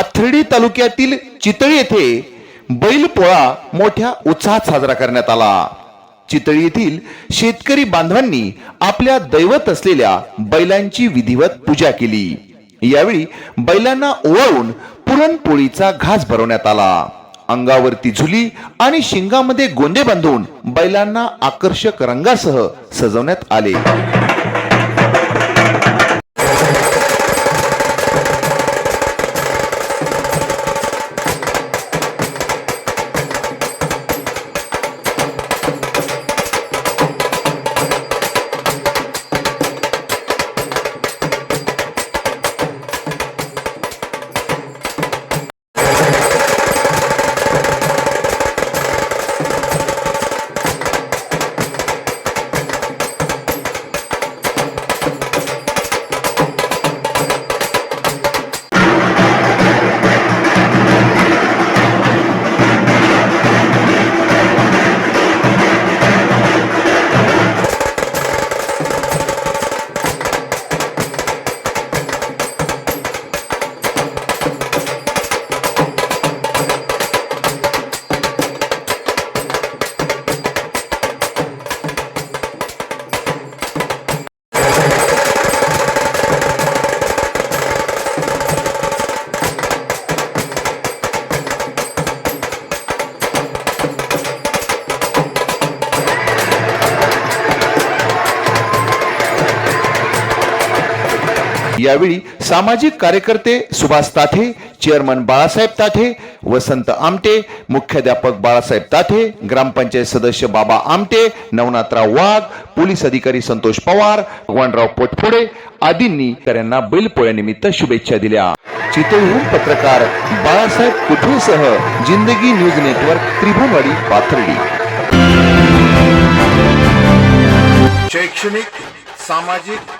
पाथर्डी तालुक्यातील चितळी येथे बैलपोळा मोठ्या उत्साहात साजरा करण्यात आला. चितळी येथील शेतकरी बांधवांनी आपल्या दैवत असलेल्या बैलांची विधिवत पूजा केली. यावेळी बैलांना ओवाळून पुरणपोळीचा घास भरवण्यात आला. अंगावरती झुली आणि शिंगामध्ये गोंदे बांधून बैलांना आकर्षक रंगासह सजवण्यात आले. यावेळी सामाजिक कार्यकर्ते सुभाष ताठे चेअरमन बाळासाहेब ताठे वसंत आमटे मुख्याध्यापक बाळासाहेब ताठे ग्रामपंचायत सदस्य बाबा आमटे नवनाथराव वाघ पोलीस अधिकारी संतोष पवार भगवानराव पोटफोडे आदींनी त्यांना बैलपोळ्यानिमित्त शुभेच्छा दिल्या. चितळीहून पत्रकार बाळासाहेब कुठेसह जिंदगी न्यूज नेटवर्क त्रिभुवनवाडी पाथर्डी. शैक्षणिक सामाजिक